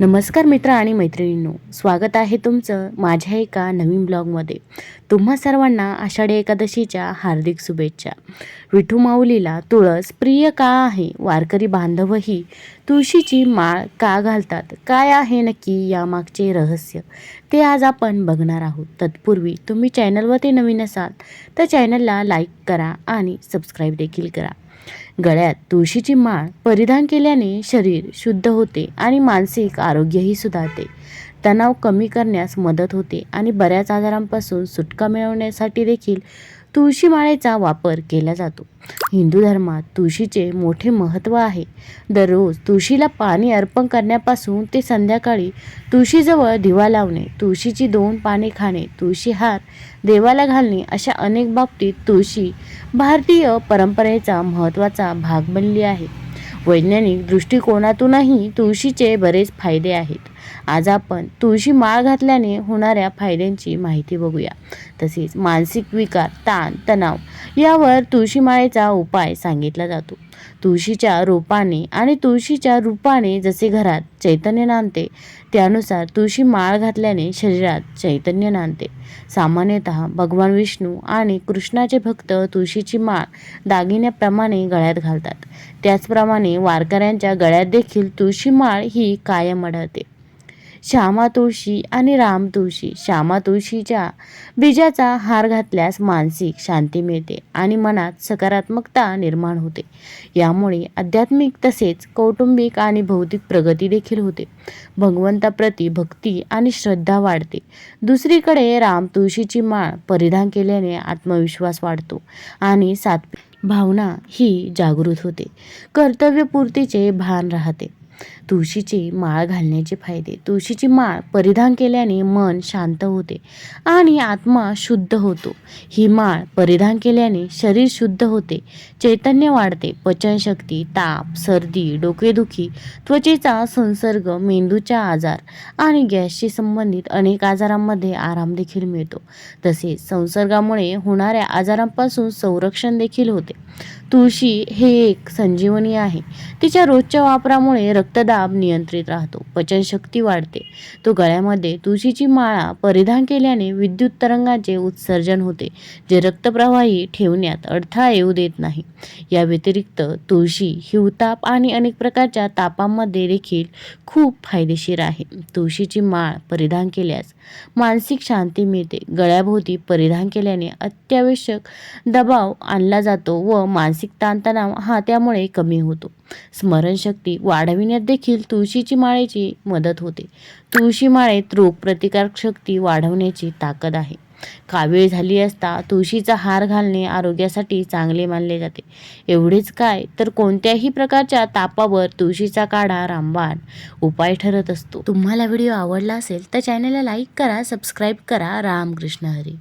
नमस्कार मित्र आणि मैत्रिणींनो स्वागत आहे तुमचं माझ्या एका नवीन ब्लॉगमध्ये. तुम्हा सर्वांना आषाढी एकादशीच्या हार्दिक शुभेच्छा. विठू माऊलीला तुळस प्रिय का आहे? वारकरी बांधवही तुळशीची माळ का घालतात? काय आहे नक्की यामागचे रहस्य? ते आज आपण बघणार आहोत. तत्पूर्वी तुम्ही चॅनलवरती नवीन असाल तर चॅनलला लाईक करा आणि सबस्क्राईब देखील करा. गळ्यात तुळशीची माळ परिधान केल्याने शरीर शुद्ध होते आणि मानसिक आरोग्यही सुधारते. तणाव कमी करण्यास मदत होते आणि बऱ्याच आजारांपासून सुटका मिळवण्यासाठी देखील तुळशीमाळेचा वापर केला जातो. हिंदू धर्मात तुळशीचे मोठे महत्त्व आहे. दररोज तुळशीला पाणी अर्पण करण्यापासून ते संध्याकाळी तुळशीजवळ दिवा लावणे तुळशीची दोन पाने खाणे तुळशी हार देवाला घालणे अशा अनेक बाबतीत तुळशी भारतीय परंपरेचा महत्त्वाचा भाग बनली आहे. वैज्ञानिक दृष्टिकोनातूनही तुळशीचे बरेच फायदे आहेत. आज आपण तुळशी माळ घातल्याने होणाऱ्या फायद्यांची माहिती बघूया. तसेच मानसिक विकार ताण तणाव यावर तुळशी माळेचा उपाय सांगितला जातो. तुळशीच्या रोपाने आणि तुळशीच्या रूपाने जसे घरात चैतन्य नांदते त्यानुसार तुळशी माळ घातल्याने शरीरात चैतन्य नांदते. सामान्यतः भगवान विष्णू आणि कृष्णाचे भक्त तुळशीची माळ दागिन्याप्रमाणे गळ्यात घालतात. त्याचप्रमाणे वारकऱ्यांच्या गळ्यात देखील तुळशी माळ ही कायम आढळते. श्यामा तुळशी आणि राम तुळशी. श्यामा तुळशीच्या बीजाचा हार घातल्यास मानसिक शांती मिळते आणि मनात सकारात्मकता निर्माण होते. यामुळे आध्यात्मिक तसेच कौटुंबिक आणि भौतिक प्रगती देखील होते. भगवंताप्रती भक्ती आणि श्रद्धा वाढते. दुसरीकडे राम तुळशीची माळ परिधान केल्याने आत्मविश्वास वाढतो आणि सात्विक भावना ही जागृत होते. कर्तव्यपूर्तीचे भान राहते. तुळशीची माळ घालण्याचे फायदे. तुळशीची माळ परिधान केल्याने मन शांत होते आणि आत्मा शुद्ध होतो. ही माळ परिधान केल्याने शरीर शुद्ध होते चैतन्य वाढते पचनशक्ती ताप सर्दी डोकेदुखी त्वचेचा संसर्ग मेंदूचा आजार आणि गॅसशी संबंधित अनेक आजारांमध्ये आराम देखील मिळतो. तसेच संसर्गामुळे होणाऱ्या आजारांपासून संरक्षण देखील होते. तुळशी हे एक संजीवनी आहे. तिच्या रोजच्या वापरामुळे रक्तदाब नियंत्रित राहतो. पचनशक्ती वाढते. तो गळ्यामध्ये तुळशीची माळा परिधान केल्याने विद्युत तरंगाचे उत्सर्जन होते जे रक्तप्रवाही ठेवण्यात अडथळा येऊ देत नाही. या व्यतिरिक्त तुळशी हिवताप आणि अनेक प्रकारच्या तापांमध्ये देखील खूप फायदेशीर आहे. तुळशीची माळ परिधान केल्यास मानसिक शांती मिळते. गळ्याभोवती परिधान केल्याने अत्यावश्यक दबाव आणला जातो व मानसिक ताणतणाव हा त्यामुळे कमी होतो. स्मरणशक्ती वाढविण्यात देखील तुळशीची माळेची मदत होते. तुळशी माळेत रोग प्रतिकारक शक्ती वाढवण्याची ताकद आहे. कावीळ झाली असता तुळशीचा हार घालणे आरोग्यासाठी चांगले मानले जाते. एवढेच काय तर कोणत्याही प्रकारच्या तापावर तुळशीचा काढा रामबाण उपाय ठरत असतो. तुम्हाला व्हिडिओ आवडला असेल तर चॅनलला लाईक करा सबस्क्राईब करा. रामकृष्ण हरी.